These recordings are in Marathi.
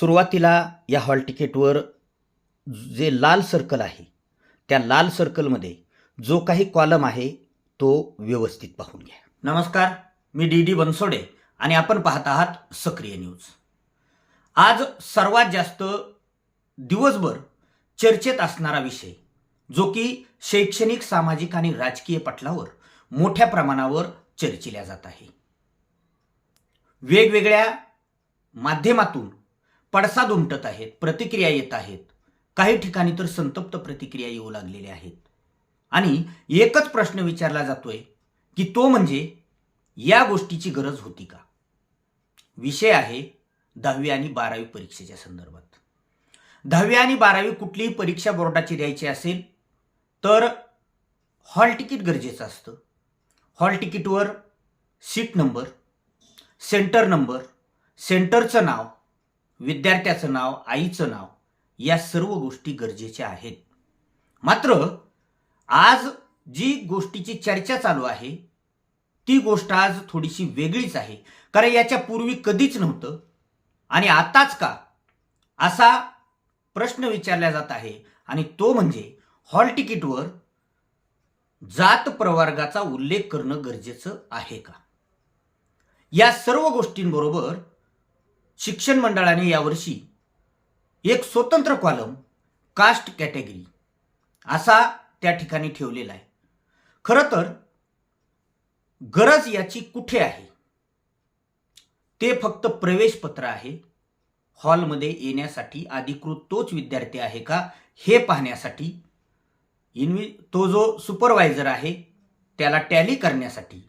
सुरुवातीला या हॉल तिकीटवर जे लाल सर्कल आहे त्या लाल सर्कलमध्ये जो काही कॉलम आहे तो व्यवस्थित पाहून घ्या. नमस्कार मी डी डी बनसोडे आणि आपण पाहत आहात सक्रिय न्यूज. आज सर्वात जास्त दिवसभर चर्चेत असणारा विषय जो की शैक्षणिक सामाजिक आणि राजकीय पटलावर मोठ्या प्रमाणावर चर्चिल्या जात आहे. वेगवेगळ्या माध्यमातून पडसाद उमटत आहेत प्रतिक्रिया येत आहेत. काही ठिकाणी तर संतप्त प्रतिक्रिया येऊ लागलेल्या आहेत. आणि एकच प्रश्न विचारला जातोय की तो म्हणजे या गोष्टीची गरज होती का? विषय आहे दहावी आणि बारावी परीक्षेच्या संदर्भात. दहावी आणि बारावी कुठलीही परीक्षा बोर्डाची द्यायची असेल तर हॉल तिकीट गरजेचं असतं. हॉल तिकीटवर सीट नंबर सेंटर नंबर सेंटरचं नाव विद्यार्थ्याचं नाव आईचं नाव या सर्व गोष्टी गरजेच्या आहेत. मात्र आज जी गोष्टीची चर्चा चालू आहे ती गोष्ट आज थोडीशी वेगळीच आहे. कारण याच्या पूर्वी कधीच नव्हतं. आणि आताच का? असा प्रश्न विचारला जात आहे. आणि तो म्हणजे हॉल तिकीटवर जात प्रवर्गाचा उल्लेख करणं गरजेचं आहे का? या सर्व गोष्टींबरोबर शिक्षण मंडळाने यावर्षी एक स्वतंत्र कॉलम कास्ट कॅटेगरी असा त्या ठिकाणी ठेवलेला आहे. खरं तर गरज याची कुठे आहे? ते फक्त प्रवेशपत्र आहे. हॉलमध्ये येण्यासाठी अधिकृत तोच विद्यार्थी आहे का हे पाहण्यासाठी. इन्वि तो जो सुपरवायझर आहे त्याला टॅली करण्यासाठी.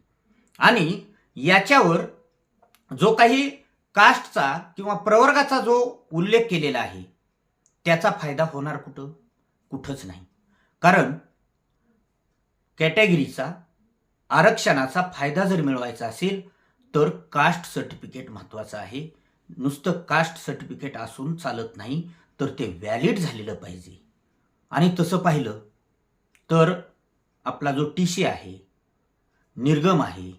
आणि याच्यावर जो काही कास्टचा किंवा प्रवर्गाचा जो उल्लेख केलेला आहे त्याचा फायदा होणार कुठं? कुठंच नाही. कारण कॅटेगरीचा आरक्षणाचा फायदा जर मिळवायचा असेल तर कास्ट सर्टिफिकेट महत्त्वाचं आहे. नुसतं कास्ट सर्टिफिकेट असून चालत नाही तर ते व्हॅलिड झालेलं पाहिजे. आणि तसं पाहिलं तर आपला जो टी सी आहे निर्गम आहे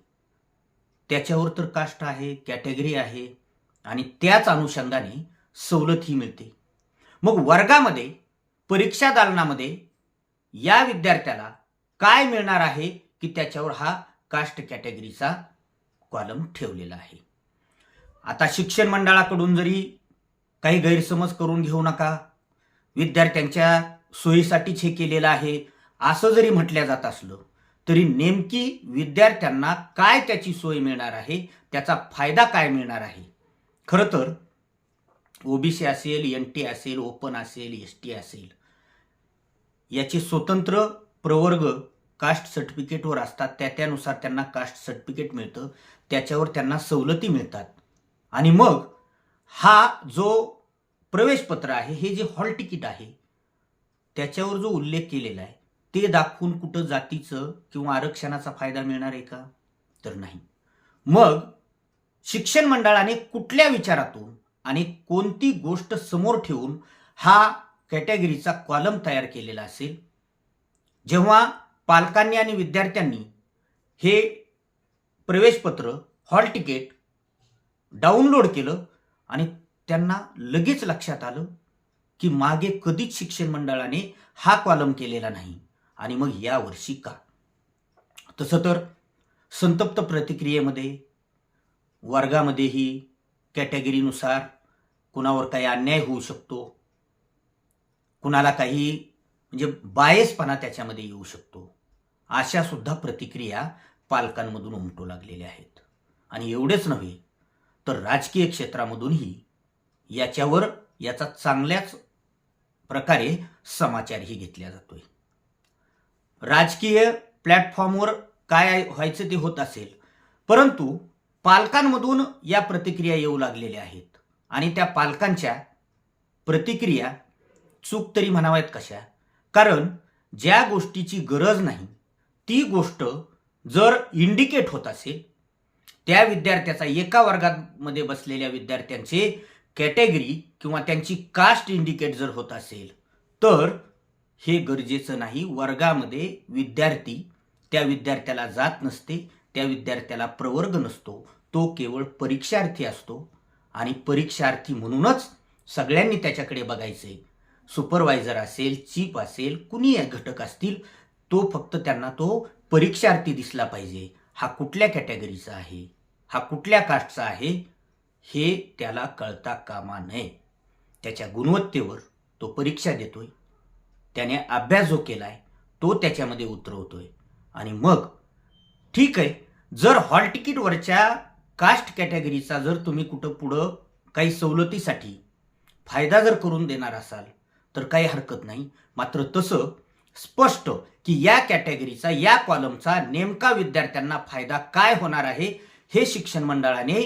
त्याच्यावर तर कास्ट आहे कॅटेगरी आहे आणि त्याच अनुषंगाने सवलतही मिळते. मग वर्गामध्ये परीक्षा दालनामध्ये या विद्यार्थ्याला काय मिळणार आहे की त्याच्यावर हा कास्ट कॅटेगरीचा कॉलम ठेवलेला आहे? आता शिक्षण मंडळाकडून जरी काही गैरसमज करून घेऊ नका विद्यार्थ्यांच्या सोयीसाठीच हे केलेलं आहे असं जरी म्हटल्या जात असलं तरी नेमकी विद्यार्थ्यांना काय त्याची सोय मिळणार आहे त्याचा फायदा काय मिळणार आहे? खरं तर ओबीसी असेल एन टी असेल ओपन असेल एस टी असेल याचे स्वतंत्र प्रवर्ग कास्ट सर्टिफिकेटवर असतात. त्या त्यानुसार त्यांना कास्ट सर्टिफिकेट मिळतं. त्याच्यावर त्यांना सवलती मिळतात. आणि मग हा जो प्रवेशपत्र आहे हे जे हॉल तिकीट आहे त्याच्यावर जो उल्लेख केलेला आहे ते दाखवून कुठं जातीचं किंवा आरक्षणाचा फायदा मिळणार आहे का? तर नाही. मग शिक्षण मंडळाने कुठल्या विचारातून आणि कोणती गोष्ट समोर ठेवून हा कॅटेगरीचा कॉलम तयार केलेला असेल? जेव्हा पालकांनी आणि विद्यार्थ्यांनी हे प्रवेशपत्र हॉल तिकीट डाउनलोड केलं आणि त्यांना लगेच लक्षात आलं की मागे कधीच शिक्षण मंडळाने हा कॉलम केलेला नाही आणि मग यावर्षी का? तसं तर संतप्त प्रतिक्रियेमध्ये वर्गामध्येही कॅटेगरीनुसार कुणावर काही अन्याय होऊ शकतो कुणाला काही म्हणजे बायसपणा त्याच्यामध्ये येऊ शकतो अशा सुद्धा प्रतिक्रिया पालकांमधून उमटू लागलेल्या आहेत. आणि एवढेच नव्हे तर राजकीय क्षेत्रामधूनही याच्यावर याचा चांगल्याच प्रकारे समाचारही घेतला जातोय. राजकीय प्लॅटफॉर्मवर काय व्हायचं ते होत असेल परंतु पालकांमधून या प्रतिक्रिया येऊ लागलेल्या आहेत. आणि त्या पालकांच्या प्रतिक्रिया चूक तरी म्हणाव्यात कशा? कारण ज्या गोष्टीची गरज नाही ती गोष्ट जर इंडिकेट होत असेल त्या विद्यार्थ्याचा एका वर्गामध्ये बसलेल्या विद्यार्थ्यांचे कॅटेगरी किंवा त्यांची कास्ट इंडिकेट जर होत असेल तर हे गरजेचं नाही. वर्गामध्ये विद्यार्थी त्या विद्यार्थ्याला जात नसते. त्या विद्यार्थ्याला प्रवर्ग नसतो तो केवळ परीक्षार्थी असतो. आणि परीक्षार्थी म्हणूनच सगळ्यांनी त्याच्याकडे बघायचे सुपरवायझर असेल चीफ असेल कुणी घटक असतील तो फक्त त्यांना तो परीक्षार्थी दिसला पाहिजे. हा कुठल्या कॅटेगरीचा आहे? हा कुठल्या कास्टचा आहे? हे त्याला कळता कामा नये. त्याच्या गुणवत्तेवर तो परीक्षा देतोय. त्याने अभ्यास जो केलाय तो त्याच्यामध्ये उतरवतोय. आणि मग ठीक आहे जर हॉल तिकीटवरच्या कास्ट कॅटेगरीचा जर तुम्ही कुठं पुढं काही सवलतीसाठी फायदा जर करून देणार असाल तर काही हरकत नाही. मात्र तसं स्पष्ट की या कॅटेगरीचा या कॉलमचा नेमका विद्यार्थ्यांना फायदा काय होणार आहे हे शिक्षण मंडळाने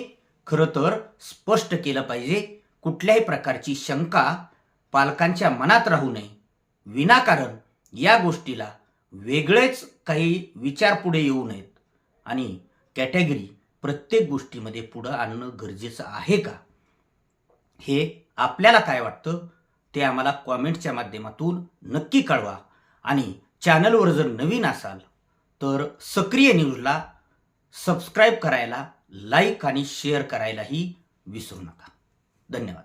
खरं तर स्पष्ट केलं पाहिजे. कुठल्याही प्रकारची शंका पालकांच्या मनात राहू नये. विनाकारण या गोष्टीला वेगळेच काही विचार पुढे येऊ नयेत. आणि कॅटेगरी प्रत्येक गोष्टीमध्ये पुढं आणणं गरजेचं आहे का? हे आपल्याला काय वाटतं? ते आम्हाला कॉमेंटच्या माध्यमातून नक्की कळवा. आणि चॅनलवर जर नवीन असाल तर सक्रिय न्यूजला सबस्क्राईब करायला लाईक आणि शेअर करायलाही विसरू नका. धन्यवाद.